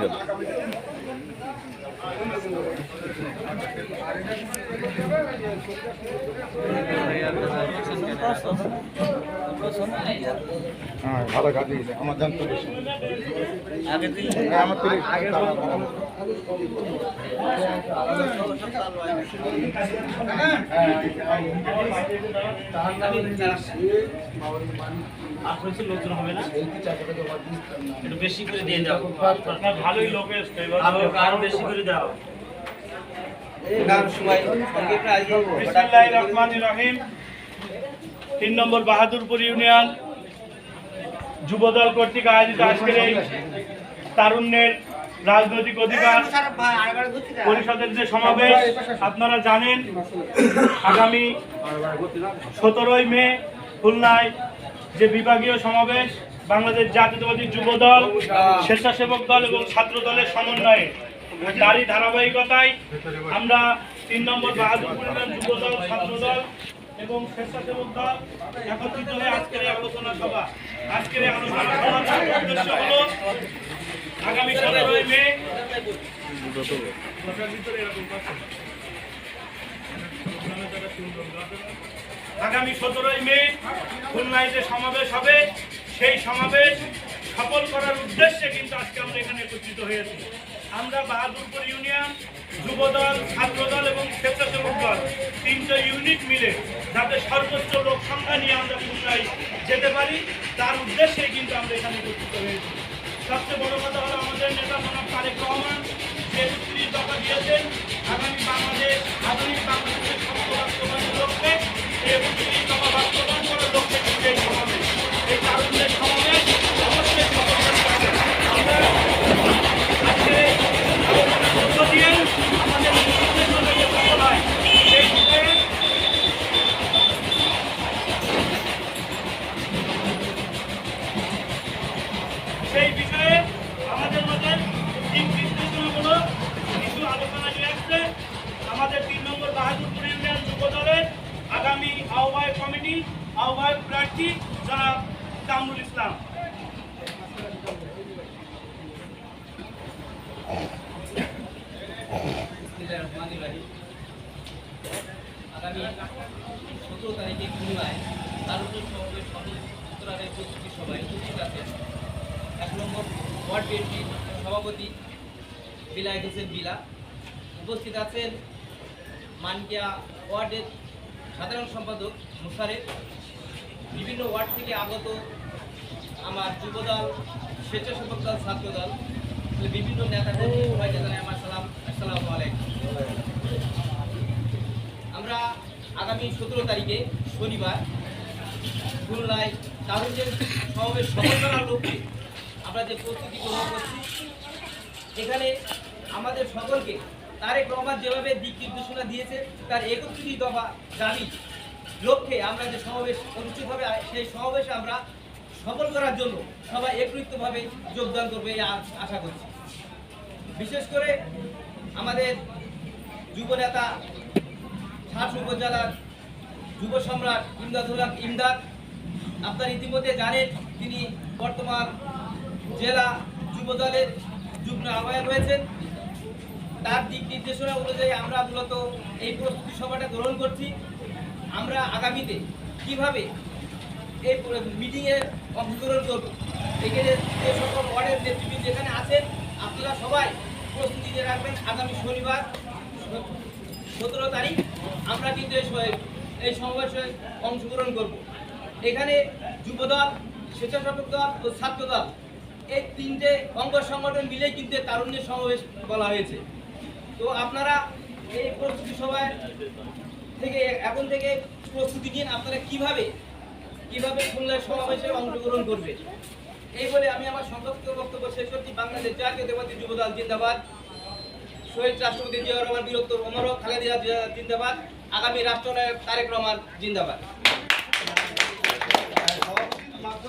হ্যাঁ ভালো কাজ আমার জানতে বেশি হ্যাঁ, আমার তো লোকজন হবে না? বেশি করে দিয়ে ভালোই লোক এসছে এবার আরও বেশি করে তিন নম্বর বাহাদুরপুর ইউনিয়ন যুবদল কর্তৃক আয়োজিত আজকের এই তারুণ্যের রাজনৈতিক অধিকার পরিষদের যে সমাবেশ আপনারা জানেন আগামী সতেরোই মে খুলনায় যে বিভাগীয় সমাবেশ বাংলাদেশ জাতীয়তাবাদী যুব দল স্বেচ্ছাসেবক দল এবং ছাত্র দলের সমন্বয়ে তারই ধারাবাহিকতায় আমরা তিন নম্বর বাহাদুরপুর ইউনিয়ন যুব দল ছাত্র দল এবং স্বেচ্ছাসেবক দল একত্রিত হয়ে আজকের এই আলোচনা সভা। আজকের এই আলোচনা সভার উদ্দেশ্য হলো, আগামী সতেরোই মে আগামী সতেরোই মে খুলনায় যে সমাবেশ হবে, সেই সমাবেশ সফল করার উদ্দেশ্যে কিন্তু আজকে আমরা এখানে একত্রিত হয়েছি। আমরা বাহাদুরপুর ইউনিয়ন, যুবদল, ছাত্রদল এবং স্বেচ্ছাসেবক দল তিনটা ইউনিট মিলে যাতে সর্বোচ্চ লোক সংখ্যা নিয়ে আমরা পুনরায় যেতে পারি, তার উদ্দেশ্যেই কিন্তু আমরা এখানে উপস্থিত হয়েছি। সবচেয়ে বড় কথা হলো আমাদের নেতা জনাব তারেক রহমান যে চুক্তি দফা দিয়েছেন, আগামী বাংলাদেশ প্রার্থী জনাব কামরুল ইসলাম? আগামী সতেরো তারিখে খুলনায় তারুণ্য সমাবেশ সতেরানের প্রস্তুতি সভায় উপস্থিত আছেন এক নম্বর ওয়ার্ড বিএনপির সভাপতি বিলায় হোসেন বিলা। উপস্থিত আছেন মানকিয়া ওয়ার্ডের সাধারণ সম্পাদক মুসারেফ বিভিন্ন ওয়ার্ড থেকে আগত আমার যুবদল, স্বেচ্ছাসেবক দল, ছাত্র দল বিভিন্ন জানাই আমার সালাম, আসসালামু আমরা আগামী সতেরো তারিখে শনিবার খুলনায় তারুণ্যের সমাবেশ সফল করার লক্ষ্যে আমরা যে প্রস্তুতি গ্রহণ করছি, এখানে আমাদের সকলকে তারেক রহমান যেভাবে দিক নির্দেশনা দিয়েছে, তার একত্রিশ দফা দাবি লক্ষ্যে আমরা যে সমাবেশ অনুষ্ঠিত হবে সেই সমাবেশে আমরা সফল করার জন্য সবাই একত্রিতভাবে যোগদান করবে এই আশা করছি। বিশেষ করে আমাদের যুব নেতা সাত উপজেলার যুব সম্রাট ইমদাদুল হক ইমদাদ, আপনার ইতিমধ্যে জানেন তিনি বর্তমান জেলা যুব দলের যুগ্ম আহ্বায়ক রয়েছেন। তার দিক নির্দেশনা অনুযায়ী আমরা মূলত এই প্রস্তুতি সভাটা গ্রহণ করছি। আমরা আগামীতে কীভাবে এই মিটিংয়ে অংশগ্রহণ করব? এখানে যে সকল ওয়ার্ডের নেতৃবৃন্দ যেখানে আছেন, আপনারা সবাই প্রস্তুতি নিয়ে রাখবেন আগামী শনিবার, সতেরো তারিখ। আমরা কিন্তু এই সমাবেশে অংশগ্রহণ করব। এখানে যুবদল, স্বেচ্ছাসেবক দল ও ছাত্র দল এই তিনটে অঙ্গ সংগঠন মিলেই কিন্তু তারুণ্যের সমাবেশ বলা হয়েছে। তো আপনারা এই প্রস্তুতি সভায় থেকে এখন থেকে প্রস্তুতি নিন আপনারা কীভাবে কীভাবে খুলনার সমাবেশে অংশগ্রহণ করবে। এই বলে আমি আমার সংক্ষিপ্ত বক্তব্য শেষ করছি। বাংলাদেশ জাতীয় জাতীয়তাবাদী যুবদল জিন্দাবাদ। শহীদ রাষ্ট্রপতি জিয়াউর রহমান বীরত্ব অমর হোক, খালেদা জিন্দাবাদ। আগামী রাষ্ট্রনায়ক তারেক রহমান জিন্দাবাদ না আপনি একটু সমাপ্ত করতে দাওয়াত নির্দেশনা কীভাবে দাওয়াত নির্দেশনা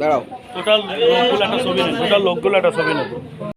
পারে টোটাল লোকগুলো একটা ছবি টোটাল লোকগুলো একটা ছবি নেই